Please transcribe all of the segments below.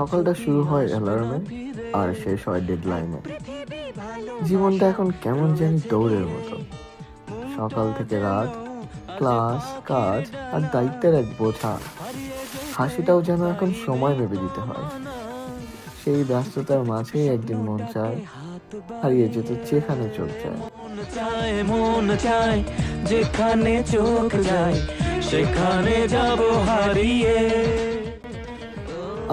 সকালটা শুরু হয় অ্যালার্মে আর শেষ হয় ডেডলাইনে জীবনটা এখন কেমন জানি দৌড়ের মতো। সকাল থেকে রাত ক্লাস কাজ, আর দায়িত্বের এক বোঝা। হাসিটাও যেন এখন সময় ভেবে দিতে হয়। সেই ব্যস্ততার মাঝেই একদিন মন চায়, হারিয়ে যেতে যেখানে চোখ যায়। মন চায় যেখানে চোখ যায়, সেখানে হারিয়ে।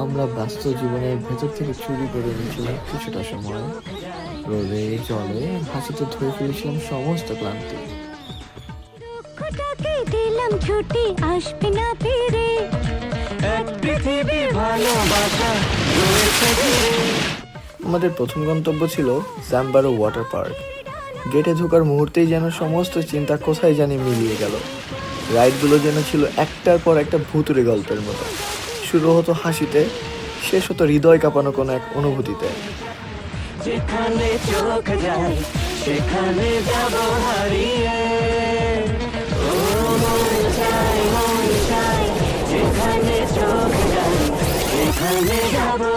আমরা ব্যস্ত জীবনের ভেতর থেকে চুরি করে নিয়েছিলাম কিছুটা সময়। রোদে জলে হাসিতে ধরে ফেলেছিলাম সমস্ত ক্লান্তি। দিলাম ছুটি আসবে না ফিরে। এক পৃথিবী ভালোবাসা আমাদের প্রথম গন্তব্য ছিল স্যাম্বারো ওয়াটার পার্ক। গেটে ঢোকার মুহূর্তেই যেন সমস্ত চিন্তা কোথায় জানি মিলিয়ে গেল। রাইডগুলো যেন ছিল একটার পর একটা ভুতুরে গল্পের মতো। শুরু হতো হাসিতে, শেষ হতো হৃদয় কাঁপানো কোনো এক অনুভূতিতে। যেখানে চোখ যায়, সেখানে যেখানে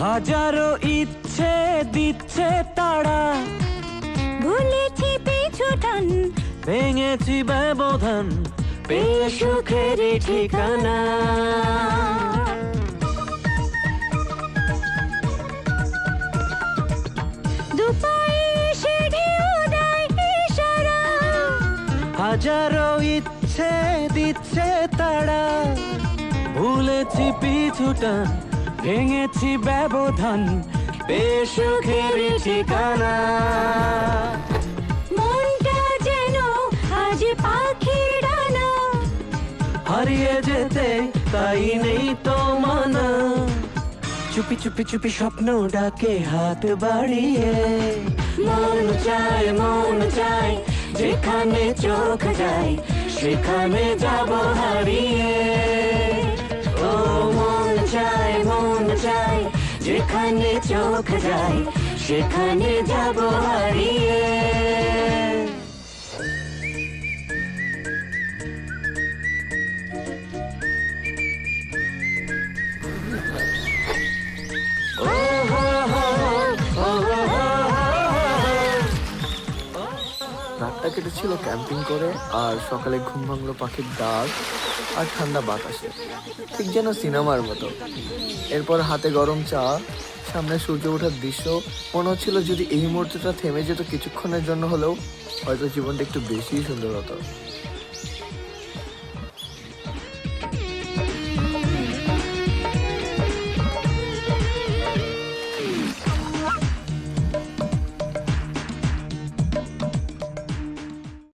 হাজারো ইচ্ছে দিচ্ছে তারা। ভুলেছি পিছু টান। ভেঙেছি ব্যবধান। পেয়ে সুখের ঠিকানা। হাজারো ইচ্ছে দিচ্ছে তারা। ভুলেছি পিছুটান ভেঙেছি ব্যবধান সুখের ঠিকানা। মনটা যেন আজ পাখির ডানা। হারিয়ে যেতে তাই নেই তো মানা। চুপি চুপি চুপি স্বপ্ন ডাকে হাত বাড়িয়ে। মন চায় মন চায় যেখানে চোখ যায় সেখানে যাব হারিয়ে। ও মন চায় মন চায় যেখানে চোখ যায় সেখানে যাব হারিয়ে রাতটা ছিল ক্যাম্পিং করে, আর সকালে ঘুম ভাঙলো পাখির ডাক আর ঠান্ডা বাতাসে। ঠিক যেন সিনেমার মতো। এরপর হাতে গরম চা, সামনে সূর্য ওঠার দৃশ্য, মনে হচ্ছিল যদি এই মুহূর্তটা থেমে যেত কিছুক্ষণের জন্য হলেও হয়তো জীবনটা একটু বেশি সুন্দর হতো।